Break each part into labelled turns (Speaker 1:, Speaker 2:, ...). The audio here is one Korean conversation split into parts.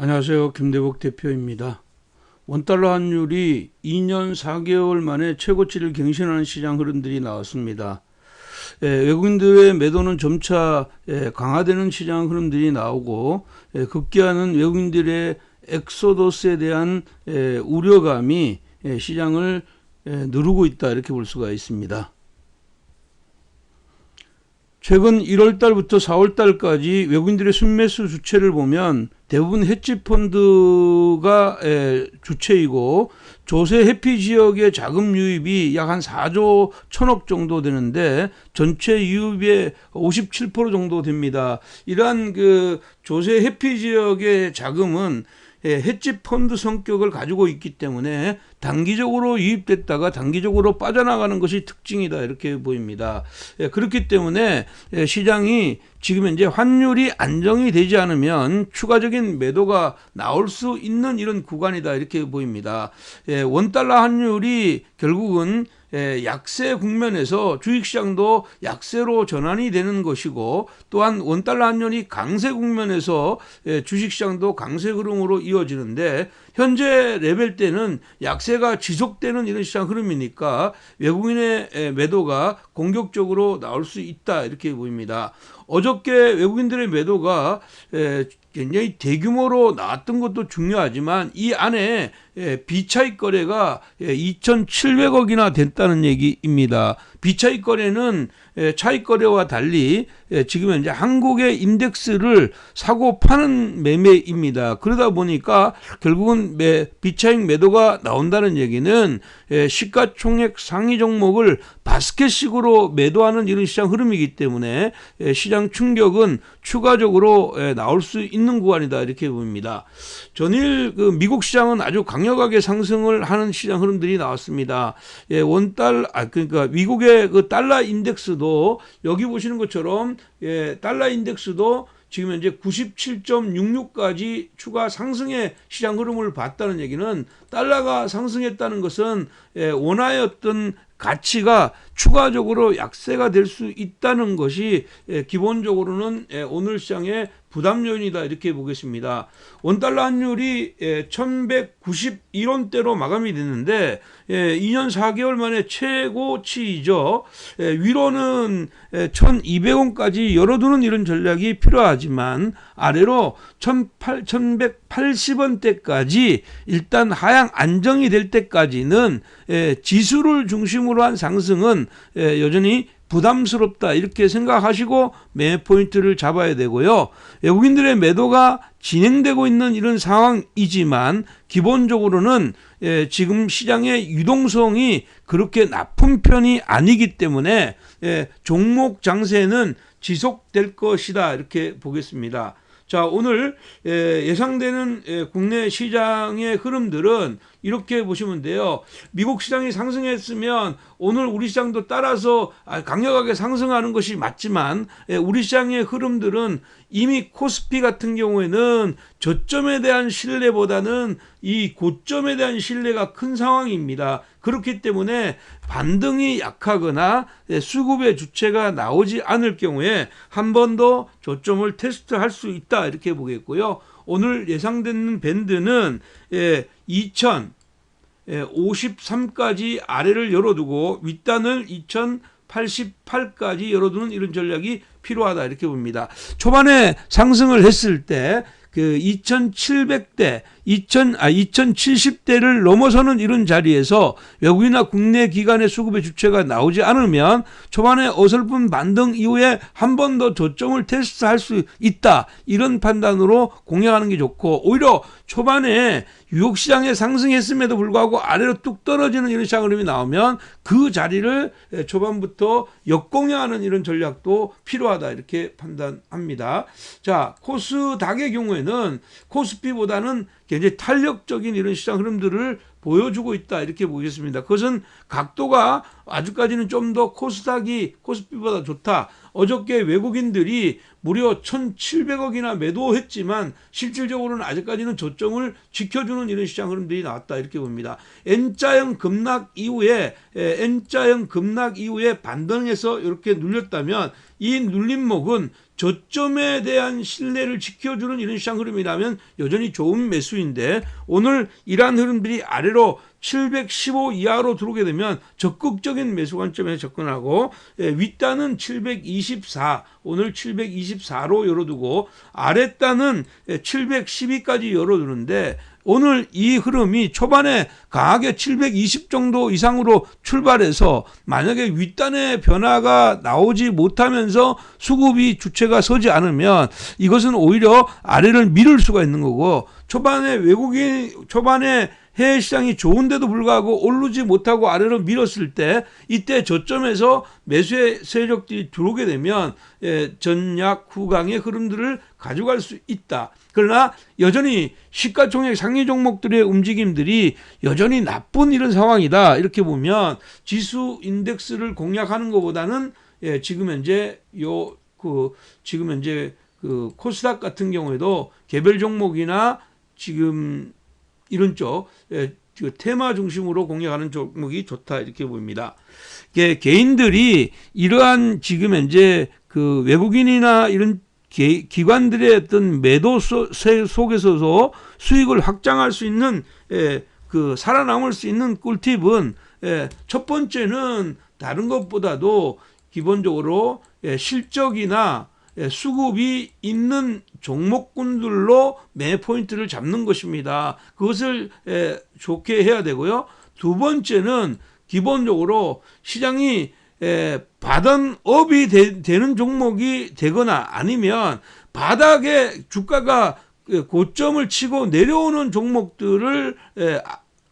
Speaker 1: 안녕하세요. 김대복 대표입니다. 원달러 환율이 2년 4개월 만에 최고치를 갱신하는 시장 흐름들이 나왔습니다. 예, 외국인들의 매도는 점차 예, 강화되는 시장 흐름들이 나오고 예, 급기야는 외국인들의 엑소더스에 대한 예, 우려감이 예, 시장을 예, 누르고 있다 이렇게 볼 수가 있습니다. 최근 1월 달부터 4월 달까지 외국인들의 순매수 주체를 보면 대부분 헤지 펀드가 에, 주체이고 조세 회피 지역의 자금 유입이 약 한 4조 천억 정도 되는데 전체 유입의 57% 정도 됩니다. 이러한 그 조세 회피 지역의 자금은 예, 헤지 펀드 성격을 가지고 있기 때문에 단기적으로 유입됐다가 단기적으로 빠져나가는 것이 특징이다 이렇게 보입니다. 예, 그렇기 때문에 예, 시장이 지금 현재 환율이 안정이 되지 않으면 추가적인 매도가 나올 수 있는 이런 구간이다 이렇게 보입니다. 예, 원달러 환율이 결국은 예, 약세 국면에서 주식시장도 약세로 전환이 되는 것이고 또한 원달러 환율이 강세 국면에서 예, 주식시장도 강세 흐름으로 이어지는데 현재 레벨 때는 약세가 지속되는 이런 시장 흐름이니까 외국인의 예, 매도가 공격적으로 나올 수 있다 이렇게 보입니다. 어저께 외국인들의 매도가 예, 굉장히 대규모로 나왔던 것도 중요하지만 이 안에 예, 비차익 거래가 예, 2,700억이나 됐다는 얘기입니다. 비차익 거래는 예, 차익 거래와 달리 예, 지금 현재 한국의 인덱스를 사고 파는 매매입니다. 그러다 보니까 결국은 매, 비차익 매도가 나온다는 얘기는 예, 시가총액 상위 종목을 바스켓식으로 매도하는 이런 시장 흐름이기 때문에 예, 시장 충격은 추가적으로 예, 나올 수 있는 구간이다 이렇게 봅니다. 전일 그 미국 시장은 아주 강력하게 상승을 하는 시장 흐름들이 나왔습니다. 예, 원달 아 그러니까 미국의 그 달러 인덱스도 여기 보시는 것처럼 예, 달러 인덱스도 지금 현재 97.66까지 추가 상승의 시장 흐름을 봤다는 얘기는 달러가 상승했다는 것은 예, 어떤 가치가 추가적으로 약세가 될 수 있다는 것이 예, 기본적으로는 예, 오늘 시장의 부담 요인이다 이렇게 보겠습니다. 원달러 환율이 1191원대로 마감이 됐는데 2년 4개월 만에 최고치이죠. 위로는 1200원까지 열어두는 이런 전략이 필요하지만 아래로 1180원대까지 일단 하향 안정이 될 때까지는 지수를 중심으로 한 상승은 여전히 부담스럽다 이렇게 생각하시고 매 포인트를 잡아야 되고요. 외국인들의 매도가 진행되고 있는 이런 상황이지만 기본적으로는 예, 지금 시장의 유동성이 그렇게 나쁜 편이 아니기 때문에 예, 종목 장세는 지속될 것이다 이렇게 보겠습니다. 자 오늘 예, 예상되는 예, 국내 시장의 흐름들은 이렇게 보시면 돼요. 미국 시장이 상승했으면 오늘 우리 시장도 따라서 아, 강력하게 상승하는 것이 맞지만 예, 우리 시장의 흐름들은 이미 코스피 같은 경우에는 저점에 대한 신뢰보다는 이 고점에 대한 신뢰가 큰 상황입니다. 그렇기 때문에 반등이 약하거나 예, 수급의 주체가 나오지 않을 경우에 한 번 더 저점을 테스트할 수 있다 이렇게 보겠고요. 오늘 예상되는 밴드는 예, 2053까지 아래를 열어두고 윗단을 2088까지 열어두는 이런 전략이 필요하다 이렇게 봅니다. 초반에 상승을 했을 때 그 2700대 2000, 아, 2070대를 넘어서는 이런 자리에서 외국이나 국내 기관의 수급의 주체가 나오지 않으면 초반에 어설픈 반등 이후에 한 번 더 저점을 테스트할 수 있다. 이런 판단으로 공략하는 게 좋고 오히려 초반에 유혹시장에 상승했음에도 불구하고 아래로 뚝 떨어지는 이런 시장 흐름이 나오면 그 자리를 초반부터 역공략하는 이런 전략도 필요하다 이렇게 판단합니다. 자 코스닥의 경우에는 코스피보다는 굉장히 탄력적인 이런 시장 흐름들을 보여주고 있다 이렇게 보겠습니다. 그것은 각도가 아직까지는 좀 더 코스닥이 코스피보다 좋다. 어저께 외국인들이 무려 1,700억이나 매도했지만 실질적으로는 아직까지는 저점을 지켜주는 이런 시장 흐름들이 나왔다 이렇게 봅니다. N자형 급락 이후에 에, N자형 급락 이후에 반등해서 이렇게 눌렸다면 이 눌림목은 저점에 대한 신뢰를 지켜주는 이런 시장 흐름이라면 여전히 좋은 매수인데 오늘 이러한 흐름들이 아래로 715 이하로 들어오게 되면 적극적인 매수 관점에 접근하고 예, 윗단은 724 오늘 724로 열어두고 아랫단은 712까지 열어두는데 오늘 이 흐름이 초반에 강하게 720 정도 이상으로 출발해서 만약에 윗단의 변화가 나오지 못하면서 수급이 주체가 서지 않으면 이것은 오히려 아래를 밀을 수가 있는 거고 초반에 외국인 초반에 해외 시장이 좋은데도 불구하고 오르지 못하고 아래로 밀었을 때 이때 저점에서 매수의 세력들이 들어오게 되면 예, 전약 후강의 흐름들을 가져갈 수 있다. 그러나 여전히 시가총액 상위 종목들의 움직임들이 여전히 나쁜 이런 상황이다. 이렇게 보면 지수 인덱스를 공략하는 것보다는 예, 지금 현재 요 그 지금 현재 그 코스닥 같은 경우에도 개별 종목이나 지금 이런 쪽 예, 그 테마 중심으로 공략하는 종목이 좋다 이렇게 보입니다. 게- 개인들이 이러한 지금 현재 그 외국인이나 이런 개- 기관들의 어떤 매도 속에서도 수익을 확장할 수 있는 예, 그 살아남을 수 있는 꿀팁은 예, 첫 번째는 다른 것보다도 기본적으로 예, 실적이나 예, 수급이 있는 종목군들로 매 포인트를 잡는 것입니다. 그것을 에, 좋게 해야 되고요. 두 번째는 기본적으로 시장이 에, 바닥 업이 되, 는 종목이 되거나 아니면 바닥에 주가가 그 고점을 치고 내려오는 종목들을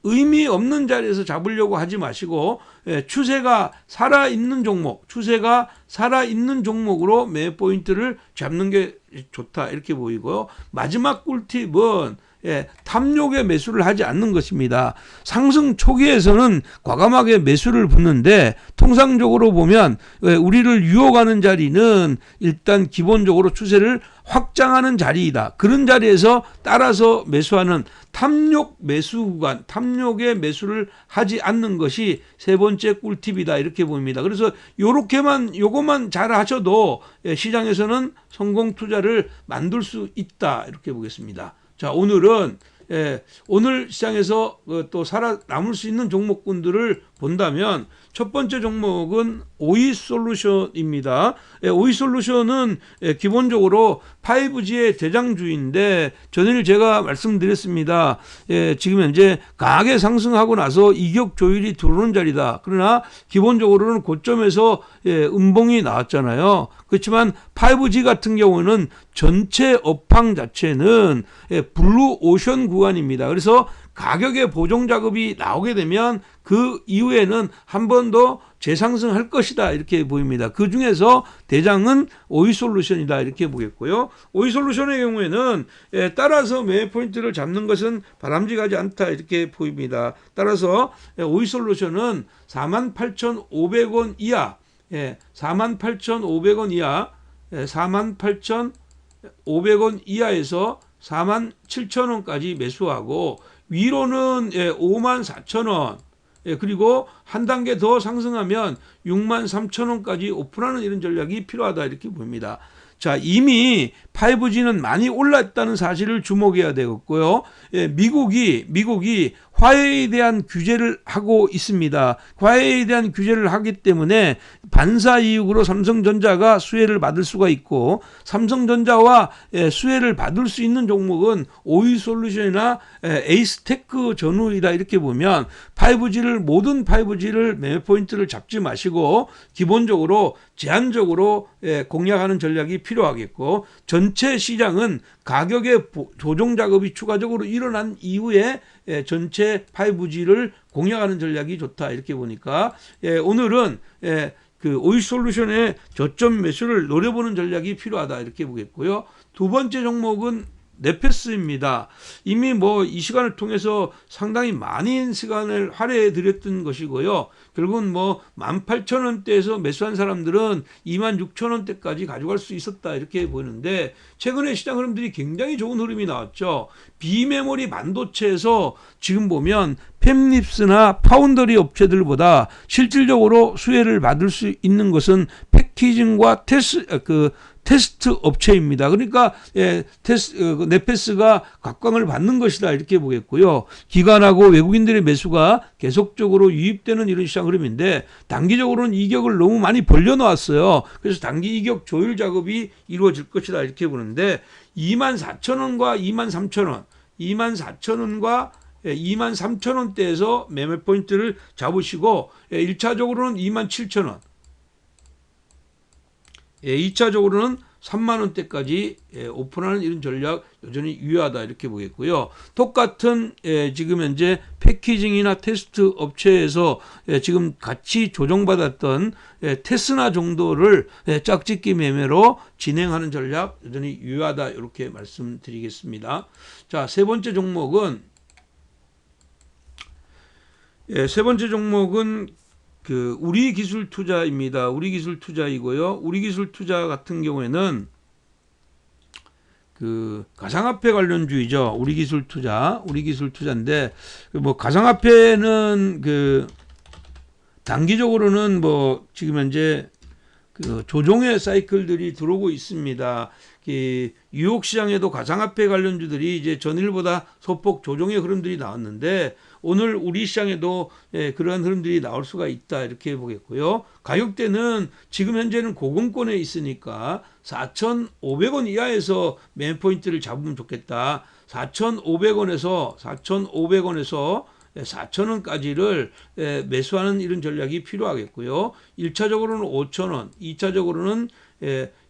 Speaker 1: 의미 없는 자리에서 잡으려고 하지 마시고 예, 추세가 살아 있는 종목, 추세가 살아 있는 종목으로 매 포인트를 잡는 게 좋다 이렇게 보이고요. 마지막 꿀팁은 예, 탐욕에 매수를 하지 않는 것입니다. 상승 초기에서는 과감하게 매수를 붙는데 통상적으로 보면 예, 우리를 유혹하는 자리는 일단 기본적으로 추세를 확장하는 자리이다. 그런 자리에서 따라서 매수하는 탐욕 매수 구간, 탐욕의 매수를 하지 않는 것이 세 번째 꿀팁이다. 이렇게 보입니다. 그래서 요렇게만 요것만 잘 하셔도 예, 시장에서는 성공 투자를 만들 수 있다. 이렇게 보겠습니다. 자, 오늘은 예, 오늘 시장에서 어, 또 살아남을 수 있는 종목군들을 본다면 첫 번째 종목은 오이 솔루션입니다. 예, 오이 솔루션은 예, 기본적으로 5G의 대장주인데 전일 제가 말씀드렸습니다. 예, 지금 현재 강하게 상승하고 나서 이격 조율이 들어오는 자리다. 그러나 기본적으로는 고점에서 예, 음봉이 나왔잖아요. 그렇지만 5G 같은 경우는 전체 업황 자체는 예, 블루 오션 구간입니다. 그래서 가격의 보정 작업이 나오게 되면 그 이후에는 한 번 더 재상승할 것이다 이렇게 보입니다. 그 중에서 대장은 오이 솔루션이다 이렇게 보겠고요. 오이 솔루션의 경우에는 예, 따라서 매 포인트를 잡는 것은 바람직하지 않다 이렇게 보입니다. 따라서 예, 오이 솔루션은 48,500원 이하, 예, 48,500원 이하, 예, 48,500원 이하에서 47,000원까지 매수하고 위로는 예, 54,000원 예, 그리고 한 단계 더 상승하면 63,000원까지 오픈하는 이런 전략이 필요하다 이렇게 보입니다. 자, 이미 5G는 많이 올랐다는 사실을 주목해야 되겠고요. 예, 미국이 미국이 화해에 대한 규제를 하고 있습니다. 화해에 대한 규제를 하기 때문에 반사 이익으로 삼성전자가 수혜를 받을 수가 있고 삼성전자와 예, 수혜를 받을 수 있는 종목은 오이 솔루션이나 예, 에이스테크 전후이다 이렇게 보면 5G를 모든 5G를 매매 포인트를 잡지 마시고 기본적으로 제한적으로 예, 공략하는 전략이 필요하겠고 전체 시장은 가격의 보- 조정 작업이 추가적으로 일어난 이후에 예, 전체 5G를 공략하는 전략이 좋다. 이렇게 보니까. 예, 오늘은 예, 그 오이 솔루션의 저점 매수를 노려보는 전략이 필요하다. 이렇게 보겠고요. 두 번째 종목은 네페스입니다. 이미 뭐 이 시간을 통해서 상당히 많은 시간을 할애해 드렸던 것이고요. 결국은 뭐 18,000원대에서 매수한 사람들은 26,000원대까지 가져갈 수 있었다 이렇게 보이는데 최근에 시장 흐름들이 굉장히 좋은 흐름이 나왔죠. 비메모리 반도체에서 지금 보면 팹립스나 파운더리 업체들보다 실질적으로 수혜를 받을 수 있는 것은 패키징과 테스 그 테스트 업체입니다. 그러니까 예, 테스 어, 그 네페스가 각광을 받는 것이다 이렇게 보겠고요. 기관하고 외국인들의 매수가 계속적으로 유입되는 이런 시장 흐름인데 단기적으로는 이격을 너무 많이 벌려놓았어요. 그래서 단기 이격 조율 작업이 이루어질 것이다 이렇게 보는데 2만 4천 원과 2만 3천 원, 2만 4천 원과 2만 3천 원대에서 매매 포인트를 잡으시고 1차적으로는 2만 7천 원, 예, 2차적으로는 3만 원대까지 예, 오픈하는 이런 전략 여전히 유효하다 이렇게 보겠고요. 똑같은 예, 지금 현재 패키징이나 테스트 업체에서 예, 지금 같이 조정받았던 예, 테스나 정도를 예, 짝짓기 매매로 진행하는 전략 여전히 유효하다 이렇게 말씀드리겠습니다. 자, 세 번째 종목은 예, 세 번째 종목은 그 우리 기술 투자입니다. 우리 기술 투자이고요. 우리 기술 투자 같은 경우에는 그 가상화폐 관련주의죠. 우리 기술 투자, 우리 기술 투자인데 그뭐 가상화폐는 그 단기적으로는 뭐 지금 현재 그 조종의 사이클들이 들어오고 있습니다. 이 유혹 시장에도 가상화폐 관련주들이 이제 전일보다 소폭 조종의 흐름들이 나왔는데 오늘 우리 시장에도 예, 그러한 흐름들이 나올 수가 있다 이렇게 보겠고요. 가격대는 지금 현재는 고금권에 있으니까 4,500원 이하에서 매매 포인트를 잡으면 좋겠다. 4,500원에서 4,500원에서 4,000원까지를 매수하는 이런 전략이 필요하겠고요. 1차적으로는 5,000원, 2차적으로는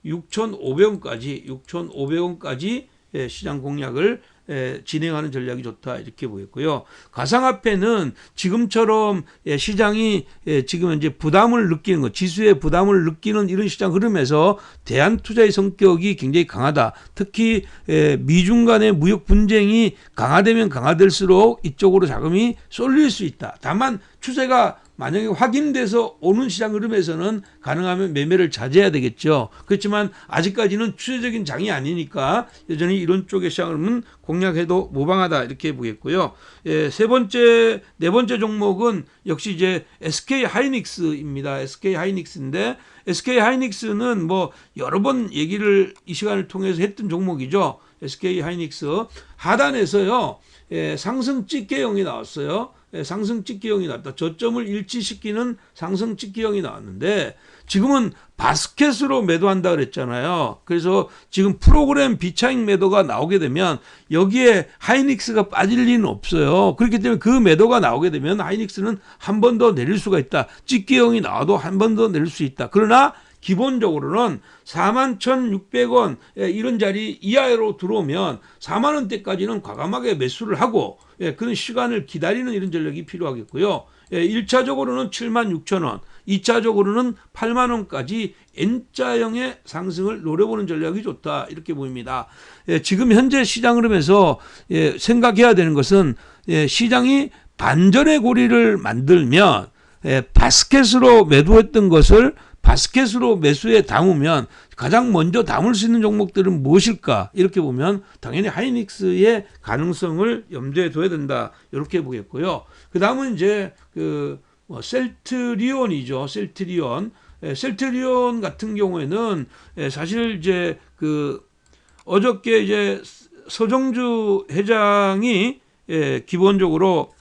Speaker 1: 6,500원까지 6,500원까지 시장 공략을 에, 진행하는 전략이 좋다 이렇게 보였고요. 가상화폐는 지금처럼 예, 시장이 예, 지금 이제 부담을 느끼는 것, 지수의 부담을 느끼는 이런 시장 흐름에서 대한 투자의 성격이 굉장히 강하다. 특히 예, 미중 간의 무역 분쟁이 강화되면 강화될수록 이쪽으로 자금이 쏠릴 수 있다. 다만 추세가 만약에 확인돼서 오는 시장 흐름에서는 가능하면 매매를 자제해야 되겠죠. 그렇지만 아직까지는 추세적인 장이 아니니까 여전히 이런 쪽의 시장 흐름은 공략해도 무방하다 이렇게 보겠고요. 예, 세 번째, 네 번째 종목은 역시 이제 SK 하이닉스입니다. SK 하이닉스인데 SK 하이닉스는 뭐 여러 번 얘기를 이 시간을 통해서 했던 종목이죠. SK 하이닉스 하단에서요. 예, 상승 집계형이 나왔어요. 예, 상승 찍기형이 나왔다. 저점을 일치시키는 상승 찍기형이 나왔는데 지금은 바스켓으로 매도한다 그랬잖아요. 그래서 지금 프로그램 비차익 매도가 나오게 되면 여기에 하이닉스가 빠질 리는 없어요. 그렇기 때문에 그 매도가 나오게 되면 하이닉스는 한 번 더 내릴 수가 있다. 찍기형이 나와도 한 번 더 내릴 수 있다. 그러나 기본적으로는 41,600원 예, 이런 자리 이하로 들어오면 4만 원대까지는 과감하게 매수를 하고 예, 그런 시간을 기다리는 이런 전략이 필요하겠고요. 예, 1차적으로는 7만 6천 원, 2차적으로는 8만 원까지 N자형의 상승을 노려보는 전략이 좋다 이렇게 보입니다. 예, 지금 현재 시장 흐름에서 예, 생각해야 되는 것은 예, 시장이 반전의 고리를 만들면 예, 바스켓으로 매도했던 것을 바스켓으로 매수에 담으면 가장 먼저 담을 수 있는 종목들은 무엇일까? 이렇게 보면 당연히 하이닉스의 가능성을 염두에 둬야 된다. 이렇게 보겠고요. 그 다음은 이제 그뭐 셀트리온이죠. 셀트리온. 예, 셀트리온 같은 경우에는 예, 사실 이제 그 어저께 이제 서정주 회장이 예, 기본적으로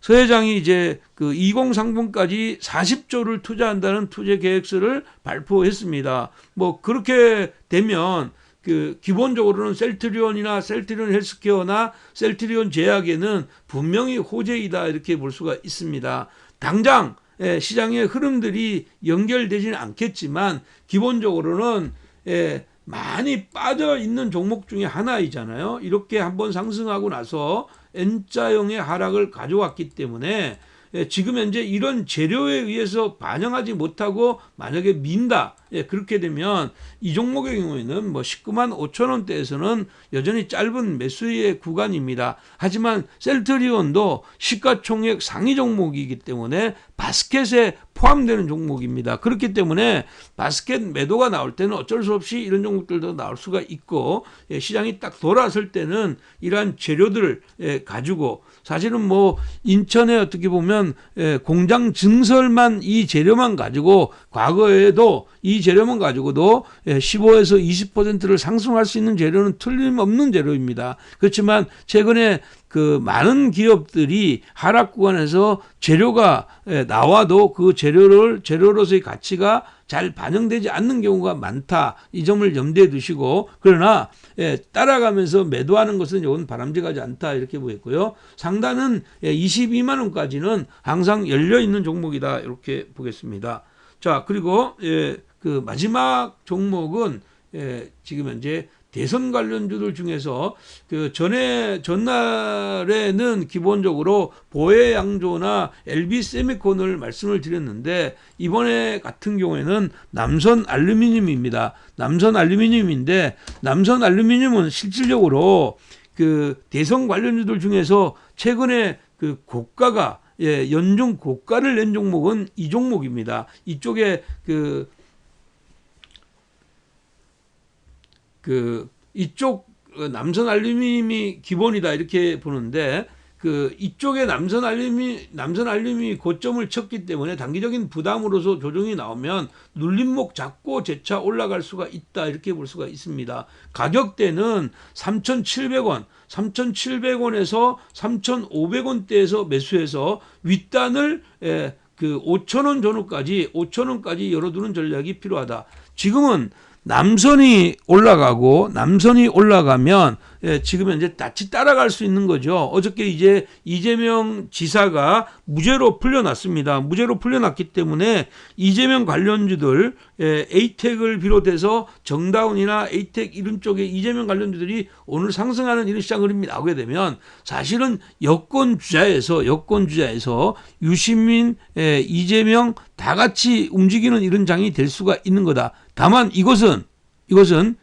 Speaker 1: 서 회장이 이제 그 2030까지 40조를 투자한다는 투자 계획서를 발표했습니다. 뭐 그렇게 되면 그 기본적으로는 셀트리온이나 셀트리온 헬스케어나 셀트리온 제약에는 분명히 호재이다 이렇게 볼 수가 있습니다. 당장 예, 시장의 흐름들이 연결되지는 않겠지만 기본적으로는 예, 많이 빠져 있는 종목 중에 하나이잖아요. 이렇게 한번 상승하고 나서 N자형의 하락을 가져왔기 때문에 예, 지금 현재 이런 재료에 의해서 반영하지 못하고 만약에 민다 예, 그렇게 되면 이 종목의 경우에는 뭐 19만 5천 원대에서는 여전히 짧은 매수의 구간입니다. 하지만 셀트리온도 시가총액 상위 종목이기 때문에 바스켓에 포함되는 종목입니다. 그렇기 때문에 바스켓 매도가 나올 때는 어쩔 수 없이 이런 종목들도 나올 수가 있고 예, 시장이 딱 돌아설 때는 이러한 재료들을 예, 가지고 사실은 뭐 인천에 어떻게 보면 예, 공장 증설만 이 재료만 가지고 과거에도 이 재료만 가지고도 예, 15에서 20%를 상승할 수 있는 재료는 틀림없는 재료입니다. 그렇지만 최근에 그 많은 기업들이 하락 구간에서 재료가 예, 나와도 그 재료를 재료로서의 가치가 잘 반영되지 않는 경우가 많다. 이 점을 염두에 두시고 그러나 예, 따라가면서 매도하는 것은 이건 바람직하지 않다 이렇게 보겠고요. 상단은 예, 22만 원까지는 항상 열려 있는 종목이다 이렇게 보겠습니다. 자 그리고 예, 그 마지막 종목은 예, 지금 현재 대선 관련주들 중에서 그 전에 전날에는 기본적으로 보혜 양조나 LB 세미콘을 말씀을 드렸는데 이번에 같은 경우에는 남선 알루미늄입니다. 남선 알루미늄인데 남선 알루미늄은 실질적으로 그 대선 관련주들 중에서 최근에 그 고가가 예, 연중 고가를 낸 종목은 이 종목입니다. 이쪽에 그 그 이쪽 어, 남선 알루미늄이 기본이다 이렇게 보는데 그 이쪽에 남선 알루미 남선 알루미늄이 고점을 쳤기 때문에 단기적인 부담으로서 조정이 나오면 눌림목 잡고 재차 올라갈 수가 있다 이렇게 볼 수가 있습니다. 가격대는 3,700원, 3,700원에서 3,500원대에서 매수해서 윗단을 에, 그 5,000원 전후까지 5,000원까지 열어두는 전략이 필요하다. 지금은 남선이 올라가고 남선이 올라가면 예, 지금 현재 낯이 따라갈 수 있는 거죠. 어저께 이제 이재명 지사가 무죄로 풀려났습니다. 무죄로 풀려났기 때문에 이재명 관련주들 예, 에이텍을 비롯해서 정다운이나 에이텍 이런 쪽에 이재명 관련주들이 오늘 상승하는 이런 시장 흐름이 나오게 되면 사실은 여권 주자에서 여권 주자에서 유시민, 예, 이재명 다 같이 움직이는 이런 장이 될 수가 있는 거다. 다만 이것은 이것은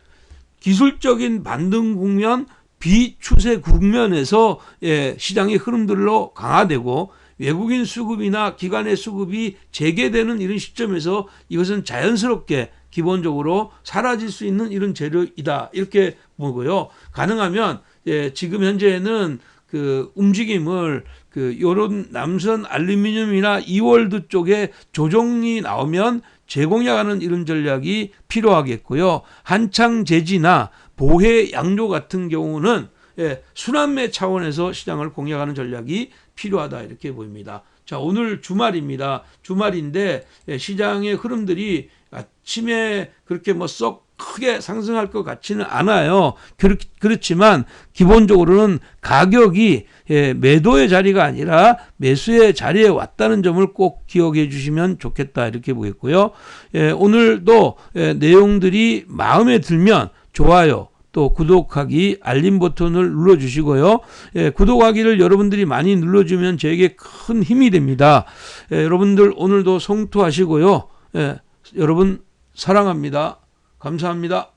Speaker 1: 기술적인 반등 국면, 비추세 국면에서 예, 시장의 흐름들로 강화되고 외국인 수급이나 기관의 수급이 재개되는 이런 시점에서 이것은 자연스럽게 기본적으로 사라질 수 있는 이런 재료이다 이렇게 보고요. 가능하면 예, 지금 현재는 그 움직임을 그 요런 남선 알루미늄이나 이월드 쪽에 조정이 나오면 재공약하는 이런 전략이 필요하겠고요. 한창 재지나 보혜 양조 같은 경우는 예, 순환매 차원에서 시장을 공략하는 전략이 필요하다 이렇게 보입니다. 자 오늘 주말입니다. 주말인데 예, 시장의 흐름들이 아침에 그렇게 뭐썩 크게 상승할 것 같지는 않아요. 그렇, 그렇지만 기본적으로는 가격이 예, 매도의 자리가 아니라 매수의 자리에 왔다는 점을 꼭 기억해 주시면 좋겠다 이렇게 보겠고요. 예, 오늘도 예, 내용들이 마음에 들면 좋아요. 또 구독하기 알림 버튼을 눌러 주시고요. 예, 구독하기를 여러분들이 많이 눌러 주면 저에게 큰 힘이 됩니다. 예, 여러분들 오늘도 성투하시고요. 예, 여러분 사랑합니다. 감사합니다.